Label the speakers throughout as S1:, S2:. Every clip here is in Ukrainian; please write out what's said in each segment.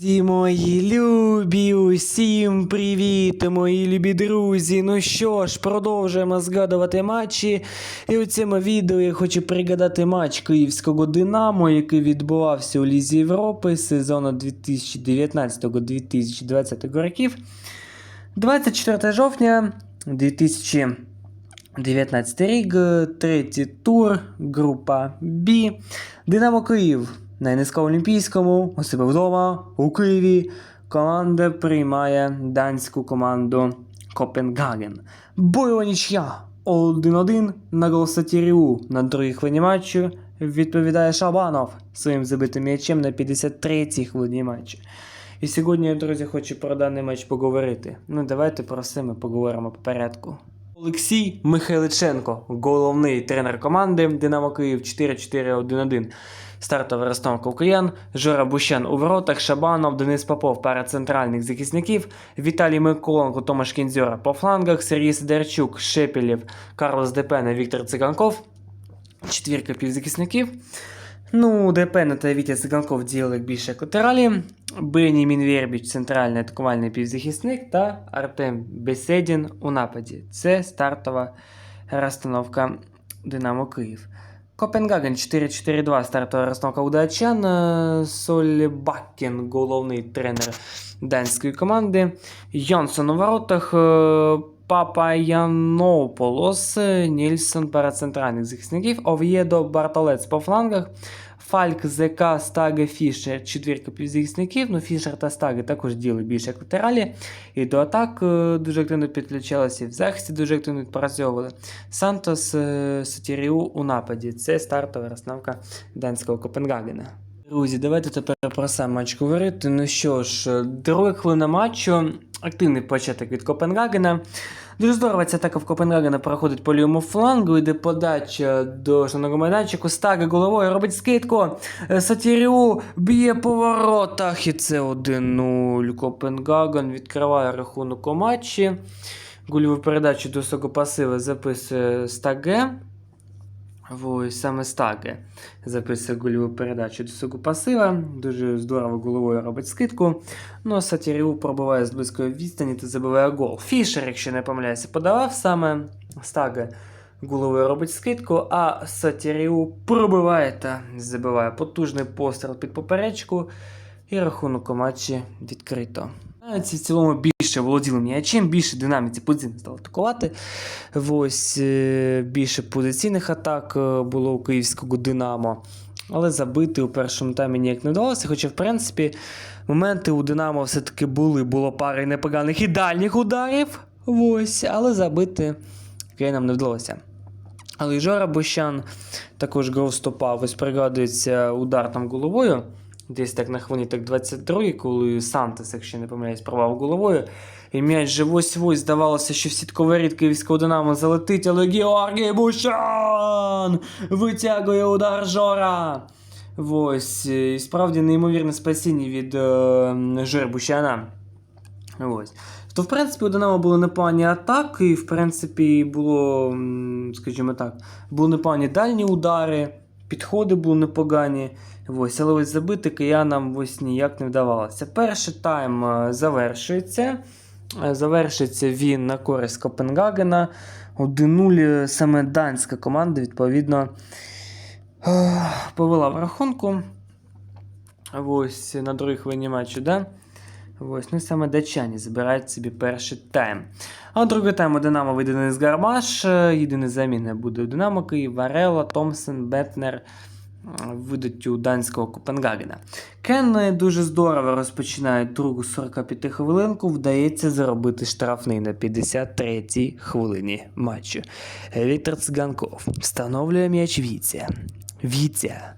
S1: Друзі мої любі, усім привіт, мої любі друзі. Ну що ж, продовжуємо згадувати матчі. І у цьому відео я хочу пригадати матч київського Динамо, який відбувався у Лізі Європи сезону 2019-2020 років. 24 жовтня 2019 рік, третій тур, група Б. Динамо Київ на НСК Олімпійському, у себе вдома, у Києві. Команда приймає данську команду Копенгаген. Бойова нічия 1-1 на гол Сатіріу. На другій хвилині матчу відповідає Шабанов своїм забитим м'ячем на 53-й хвилині матчу. І сьогодні, друзі, хочу про даний матч поговорити. Ну, давайте про все ми поговоримо по порядку. Олексій Михайличенко, головний тренер команди Динамо Київ 4-4-1-1. Стартова розстановка Україн, Жора Бущан у воротах, Шабанов, Денис Попов, пара центральних захисників, Віталій Миколенко, Томаш Кінзьора по флангах, Сергій Сидорчук, Шепелєв, Карлос Депена, Віктор Циганков, четвірка півзахисників. Ну, Депена та Вітя Циганков діяли більше як латералі, Бенімін Вербіч, центральний атакувальний півзахисник та Артем Беседін у нападі. Це стартова розстановка Динамо Київ. Копенгаген 4-4-2, стартова розстановка удачан. Е, Сольбаккен, головний тренер данської команди. Йонсон у воротах. Папаянополос, Нільсон пара центральних захисників, Ов'єдо Бартолец по флангах, Фальк, ЗК, Стаге, Фішер, четвірка півзахисників. Ну, Фішер та Стаге також діли більше як латералі. І до атак е, дуже активно підключалися, в захисті дуже активно відпрацьовували. Сантос е, Сатіріу у нападі. Це стартова розстановка данського Копенгагена. Друзі, давайте тепер про сам матч говорити. Ну що ж, друга хвилина матчу. Активний початок від Копенгагена. Дуже здорово ця атака в Копенгагена проходить по лівому флангу, йде подача до основного майданчику. Стага головою робить скидку. Е, Сатіріу б'є по воротах. І це 1-0. Копенгаген відкриває рахунок у матчі. Гольову передачу до пасива записує Стаге. Саме Стаге записує гольову передачу до свого пасива. Дуже здорово головою робить скидку. Ну, Сатіріу пробиває з близької відстані та забиває гол. Фішер, якщо не помиляюся, подавав саме Стаге головою робить скидку, а Сатіріу пробиває та забиває потужний постріл під поперечку. І рахунок у матчі відкрито. В цілому більше володіли м'ячем, більше динаміці позиційно стало атакувати. Ось е, більше позиційних атак е, було у київського Динамо. Але забити у першому таймі ніяк не вдалося. Хоча, в принципі, моменти у Динамо все-таки були. Було пари непоганих і дальніх ударів. Ось, але забити нам не вдалося. Але Жора Бощан також гол стопав. Ось пригадується удар там головою. Десь так на хвилині так 22 коли Сантос, якщо не помиляюсь, провав головою. І м'яч же ось-ось здавалося, що в сітковий рід київського Динамо залетить, але Георгій Бущан витягує удар Жора. Ось, і справді неймовірне спасіння від е, Жори Бущана. Ось. То, в принципі, у Динамо були непогані атаки, і, в принципі, було, скажімо так, були непогані дальні удари, підходи були непогані. Ось, але ось забити киянам ось ніяк не вдавалося. Перший тайм е, завершується. Е, Завершиться він на користь Копенгагена. 1-0 саме данська команда, відповідно, е, повела в рахунку. Ось на другій хвилині матчу, да? Ось, ну саме датчані забирають собі перший тайм. А другий тайм Динамо вийде Денис Гармаш. е, Єдиний заміни буде у Динамо Київ, Варела, Томпсон, Бетнер е, видать данського Копенгагена. Кен дуже здорово розпочинає другу 45 хвилинку. Вдається заробити штрафний на 53-й хвилині матчу. Віктор Циганков встановлює м'яч Віця. Віця.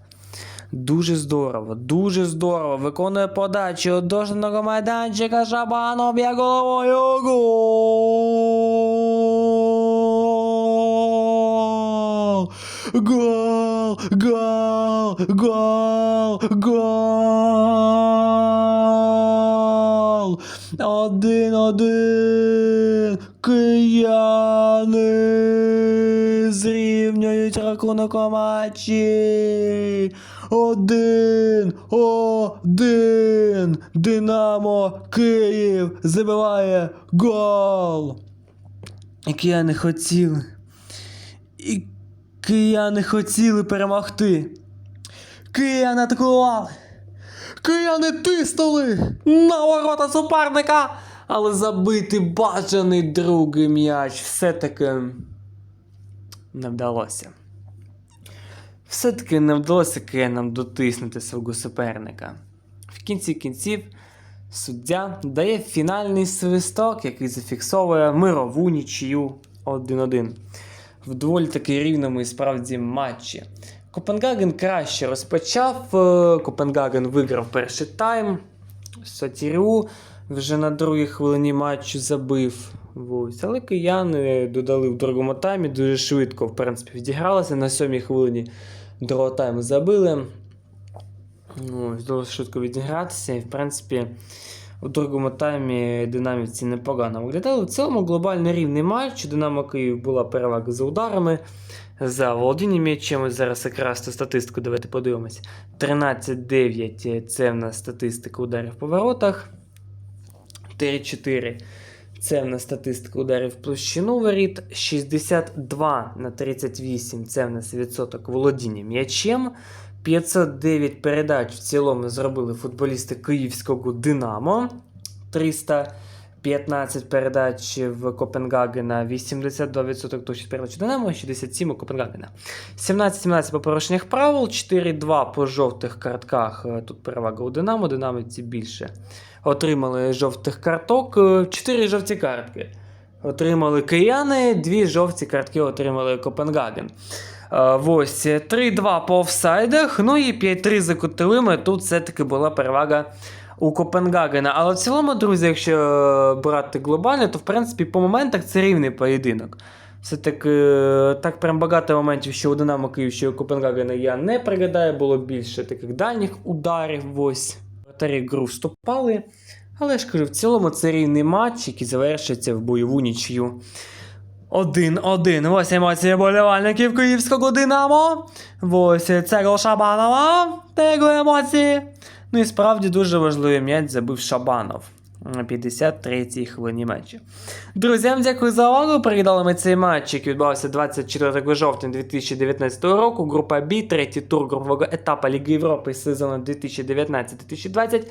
S1: Дуже здорово, дуже здорово. Виконує подачу до штрафного майданчика Шабанов б'є головою. Гол! Гол! Гол! Гол! Гол! Один-один! Кияни зрівнюють рахунок матчі. Один, один Динамо Київ забиває гол. І кияни хотіли. І кияни хотіли перемогти. Кияни атакували. Кияни тиснули на ворота суперника, але забити бажаний другий м'яч все-таки не вдалося. Все-таки не вдалося киянам дотиснути свого суперника. В кінці кінців суддя дає фінальний свисток, який зафіксовує мирову нічию 1-1 в доволі таки рівному і справді матчі. Копенгаген краще розпочав. е, Копенгаген виграв перший тайм. Сатіру вже на другій хвилині матчу забив. Ось. Але кияни додали в другому таймі дуже швидко, в принципі, відігралися. На сьомій хвилині другого тайму забили. Ось, дуже швидко відігратися. І, в принципі, у другому таймі динамівці непогано виглядали. В цілому глобально рівний матч. Динамо Київ була перевага за ударами, за володінням м'ячем. Зараз якраз ту статистику давайте подивимося. 13-9 це в нас статистика ударів по воротах. 3-4 це в нас статистика ударів площину воріт. 62 на 38 це в нас відсоток володіння м'ячем. 509 передач в цілому зробили футболісти київського Динамо. 315 передач в Копенгагена, 82% точність передач у Динамо, 67 у Копенгагена. 17-17 по порушеннях правил, 4-2 по жовтих картках. Е, Тут перевага у Динамо, динамівці більше. Отримали жовтих карток, 4 жовті картки. Отримали кияни, 2 жовті картки отримали Копенгаген. Е, Ось 3-2 по офсайдах, ну і 5-3 за кутовими. Тут все-таки була перевага у Копенгагена. Але в цілому, друзі, якщо е, брати глобально, то в принципі по моментах це рівний поєдинок. Все-таки е, так прям багато моментів, що у Динамо Київ, що у Копенгагена я не пригадаю, було більше таких дальніх ударів. Ось. Вратарі гру вступали. Але ж кажу, в цілому це рівний матч, який завершиться в бойову нічию. 1-1. Ось емоції болівальників київського Динамо. Ось це гол Шабанова. Та емоції. Ну і справді дуже важливий м'яч забив Шабанов на 53-й хвилині матчу. Друзі, дякую за увагу. Передали ми цей матч, який відбувався 24 жовтня 2019 року. Група Б, третій тур групового етапу Ліги Європи сезону 2019-2020.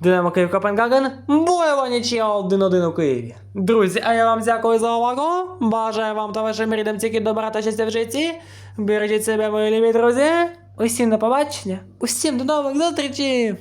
S1: Динамо Київ Копенгаген. Бойова нічия 1-1 у Києві. Друзі, а я вам дякую за увагу. Бажаю вам та вашим рідним тільки добра та щастя в житті. Бережіть себе, мої любі друзі. Усім до побачення. Усім до нових зустрічей.